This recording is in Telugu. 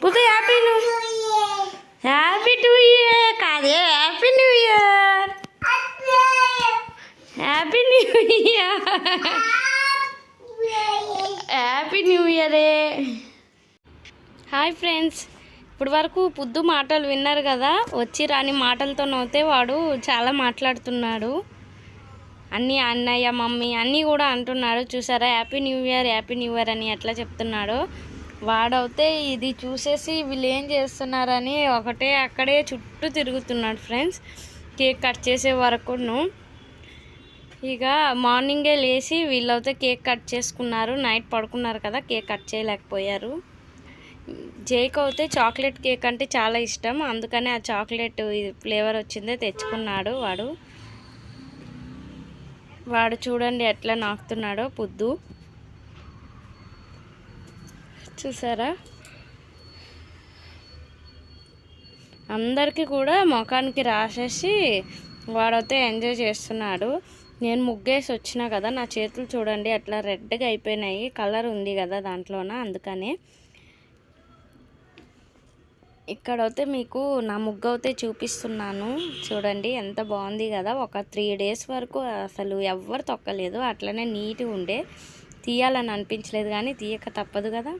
పువ్వు happy new happy new year కాదే happy new year happy new year happy new ఇయరే హాయ్ ఫ్రెండ్స్ ఇప్పుడు వరకు పుద్దు మాటలు విన్నారు కదా? వచ్చి రాని మాటలతో నవ్వుతే వాడు చాలా మాట్లాడుతున్నాడు. అన్నీ అన్నయ్య మమ్మీ అన్నీ కూడా అంటున్నాడు. చూసారా? Happy new year happy new year అని ఎట్లా చెప్తున్నాడు? వాడైతే ఇది చూసేసి వీళ్ళు ఏం చేస్తున్నారని ఒకటే అక్కడే చుట్టూ తిరుగుతున్నాడు ఫ్రెండ్స్. కేక్ కట్ చేసే వరకును. ఇక మార్నింగే లేచి వీళ్ళైతే కేక్ కట్ చేసుకున్నారు. నైట్ పడుకున్నారు కదా కేక్ కట్ చేయలేకపోయారు. జేక్ అయితే చాక్లెట్ కేక్ అంటే చాలా ఇష్టం. అందుకనే ఆ చాక్లెట్ ఫ్లేవర్ వచ్చిందే తెచ్చుకున్నాడు వాడు. వాడు చూడండి ఎట్లా నాకుతున్నాడో పొద్దు. చూసారా? అందరికీ కూడా ముఖానికి రాసేసి వాడైతే ఎంజాయ్ చేస్తున్నాడు. నేను ముగ్గేసి వచ్చిన కదా నా చేతులు చూడండి అట్లా రెడ్గా అయిపోయినాయి. కలర్ ఉంది కదా దాంట్లోన? అందుకనే. ఇక్కడైతే మీకు నా ముగ్గు అయితే చూపిస్తున్నాను. చూడండి ఎంత బాగుంది కదా. ఒక త్రీ డేస్ వరకు అసలు ఎవ్వరు తొక్కలేదు. అట్లనే నీట్గా ఉండే. తీయాలని అనిపించలేదు కానీ తీయక తప్పదు కదా.